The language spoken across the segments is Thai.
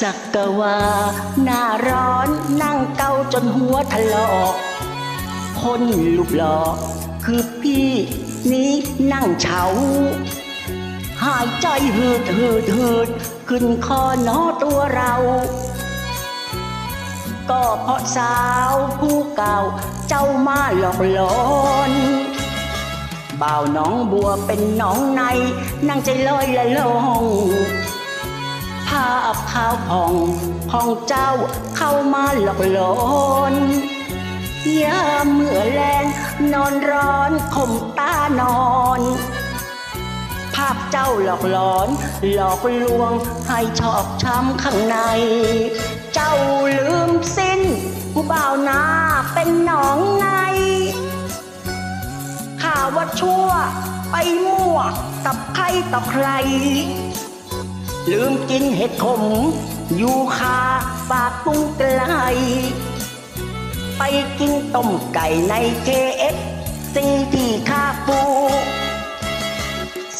สักกะว่าหน้าร้อนนั่งเกาจนหัวถลอกคนรูปหล่อคือพี่นี้นั่งเฉา หายใจหืดหืดหืดขึ้นคอหนอตัวเรา ก็เพราะสาวผู้เก่าเจ้ามาหลอกหลอนบ่าวน้องบัวเป็นน้องในนั่งใจลอยละลองาพขาวผ่องของเจ้าเข้ามาหลอกหลอนยามเมื่อแรงนอนร้อนข่มตานอน ภาพเจ้าหลอกหลอน หลอกลวงให้ชอกช้ำข้างใน เจ้าลืมสิ้นผู้บ่าวนาเป็นหนองไงข่าวว่าชั่วไปมั่วกับใครต่อใคร ลืมกินเห็ดขม อยู่คาปากปรุงไกล ไปกินต้มไก่ในเคเอฟซีที่คาปู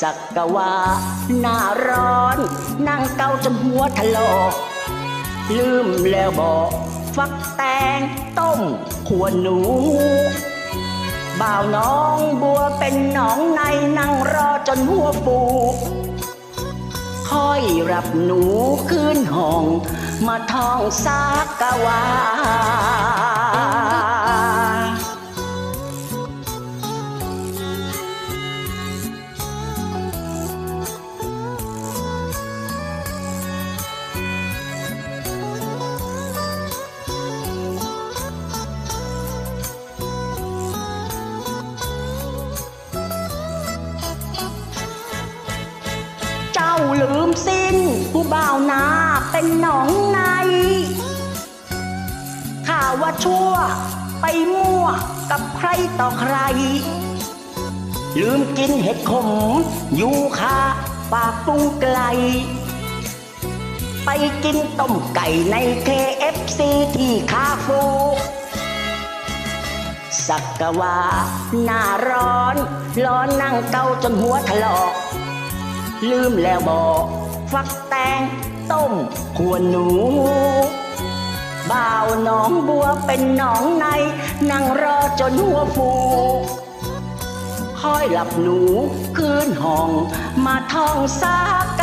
สักกะว่าหน้าร้อน นั่งเกาจนหัวถลอกลืมแล้วบอกฟักแตงต้มขวหนู บ่าวน้องบัวเป็นหนองในนั่งรอจนหัวปู ค่อยรับหนูขึ้นห้อง มาท่องสากกะวา ลืมสิ้น ผู้บ่าวนาเป็นหนองใน ข่าวว่าชั่วไปมั่วกับใครต่อใคร ลืมกินเห็ดขมยูคาปากปรุงไกล ไปกินต้มไก่ใน KFC ที่คาฟูสักกะว่าหน้าร้อน ร้อนนั่งเกาจนหัวถลอก ลืมแล้วบอกฟักแตงต้มขวนหนูบ่าวน้องบัวเป็นหนองในนั่งรอจนหัวฟูคอยหลับหนูคืนห้องมาท่องสาก